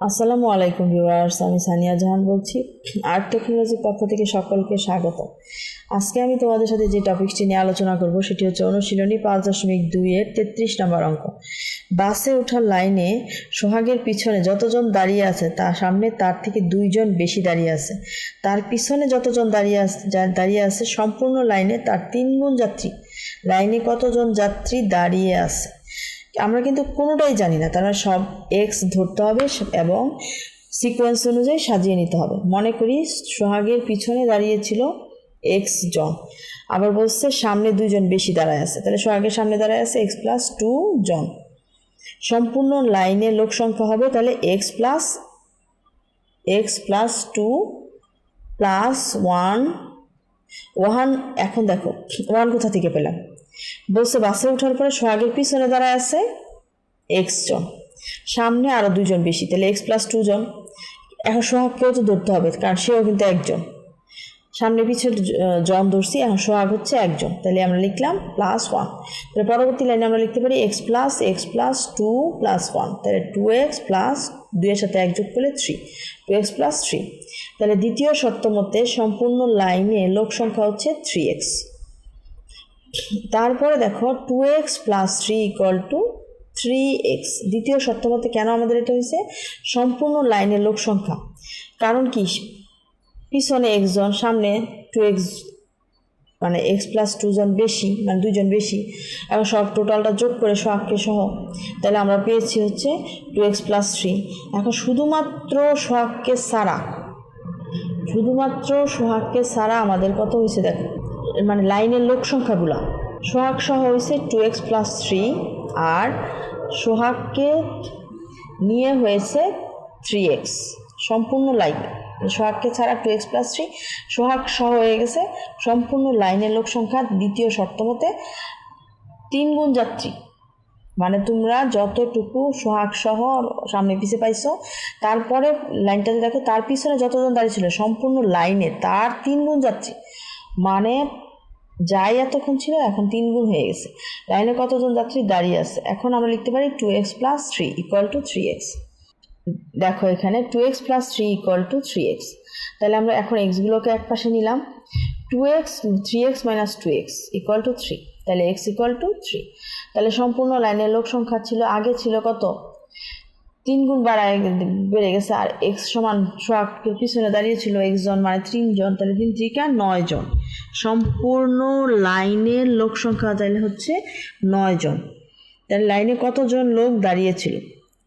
আসসালামু আলাইকুম ভিউয়ার্স, আমি সানিয়া জাহান বলছি। আর্ট টেকনোলজির পক্ষ থেকে সকলকে স্বাগত। আজকে আমি তোমাদের সাথে যে টপিকটি নিয়ে আলোচনা করব, সেটি হচ্ছে অনুশীলনী পাঁচ দশমিক দুইয়ের তেত্রিশ নম্বর অঙ্ক। বাসে ওঠার লাইনে সোহাগের পিছনে যতজন দাঁড়িয়ে আছে, তার সামনে তার থেকে দুইজন বেশি দাঁড়িয়ে আছে। তার পিছনে যতজন দাঁড়িয়ে আছে দাঁড়িয়ে আছে, সম্পূর্ণ লাইনে তার তিন গুণ যাত্রী। লাইনে কতজন যাত্রী দাঁড়িয়ে আছে? আমরা কিন্তু কোনোটাই জানি না। তারা সব এক্স ধরতে হবে এবং সিকোয়েন্স অনুযায়ী সাজিয়ে নিতে হবে। মনে করি সোহাগের পিছনে দাঁড়িয়েছিল এক্স জন। আবার বলছে সামনে দুইজন বেশি দাঁড়ায় আছে। তাহলে সোহাগের সামনে দাঁড়ায় আছে এক্স প্লাস টু জন। সম্পূর্ণ লাইনে লোক সংখ্যা হবে তাহলে x plus x plus two plus one one, এখন দেখো, ওয়ান কোথা থেকে পেলাম? বলছে, বাসে ওঠার পরে সোহাগের পিছনে দাঁড়ায় আছে এক্স জন। সামনে আরও দুজন বেশি, তাহলে এক্স প্লাস টু জন। এখন সোহাগকেও তো ধরতে হবে, কারণ সেও কিন্তু একজন। সামনে পিছনে জন ধরছি, এখন সোহাগ হচ্ছে একজন। তাহলে আমরা লিখলাম প্লাস ওয়ান তাহলে পরবর্তী লাইনে আমরা লিখতে পারি x plus x plus two plus one তাহলে টু এক্স প্লাস দুইয়ের সাথে যোগ করলে three two x plus three তাহলে দ্বিতীয় শর্ত মতে সম্পূর্ণ লাইনে লোক সংখ্যা হচ্ছে থ্রি এক্স তারপরে দেখো two x plus three equal two three x দ্বিতীয় শর্ত মতে কেন আমাদের এটা হয়েছে? সম্পূর্ণ লাইনের লোক সংখ্যা। কারণ কি? পিছনে এক্স জন, সামনে টু এক্স মানে এক্স প্লাস টু জন বেশি মানে দুইজন বেশি। এবং সব টোটালটা যোগ করে সোহাগকে সহ। তাহলে আমরা পেয়েছি হচ্ছে টু এক্স প্লাস থ্রি এখন শুধুমাত্র সোহাগকে সারা শুধুমাত্র সোহাগকে ছাড়া আমাদের কত হয়েছে দেখো? মানে লাইনের লোক সংখ্যাগুলো। সোহাগ সহ হয়েছে টু এক্স প্লাস থ্রি আর সোহাগকে নিয়ে হয়েছে থ্রি এক্স সম্পূর্ণ লাইন সোহাগকে ছাড়া two x plus three Sohag সহ হয়ে গেছে সম্পূর্ণ লাইনের লোক সংখ্যা, দ্বিতীয় শর্ত মতে তিন গুণ যাত্রী। মানে তোমরা যতটুকু সোহাগ সহ সামনে পিছিয়ে পাইছো, তারপরে লাইনটাতে দেখো, তার পিছনে যতজন দাঁড়িয়ে ছিল, সম্পূর্ণ লাইনে তার তিন গুণ যাত্রী। মানে যাই এতক্ষণ ছিল, এখন তিন গুণ হয়ে গেছে। লাইনে কতজন যাত্রী দাঁড়িয়ে আছে? এখন আমরা লিখতে পারি two x plus three equal two three x দেখো এখানে two x plus three equal two three x তাহলে আমরা এখন এক্সগুলোকে এক পাশে নিলাম। Two x three x minus two x equal two three তাহলে এক্স ইকুয়াল টু থ্রি তাহলে সম্পূর্ণ লাইনের লোক সংখ্যা ছিল, আগে ছিল কত? তিন গুণ বাড়ায় বেড়ে গেছে, আর এক্স সমান ট্রাকের পিছনে দাঁড়িয়ে ছিল এক্স জন মানে তিনজন তাহলে তিন ত্রিকা নয় জন। সম্পূর্ণ লাইনের লোক সংখ্যা তাহলে হচ্ছে নয় জন। তাহলে লাইনে কতজন লোক দাঁড়িয়েছিল?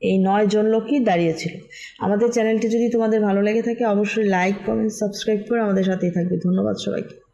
এই নয় জন লোকই দাঁড়িয়েছিল। আমাদের চ্যানেলটি যদি তোমাদের ভালো লেগে থাকে, অবশ্যই লাইক কমেন্ট সাবস্ক্রাইব করে আমাদের সাথেই থাকবে। ধন্যবাদ সবাইকে।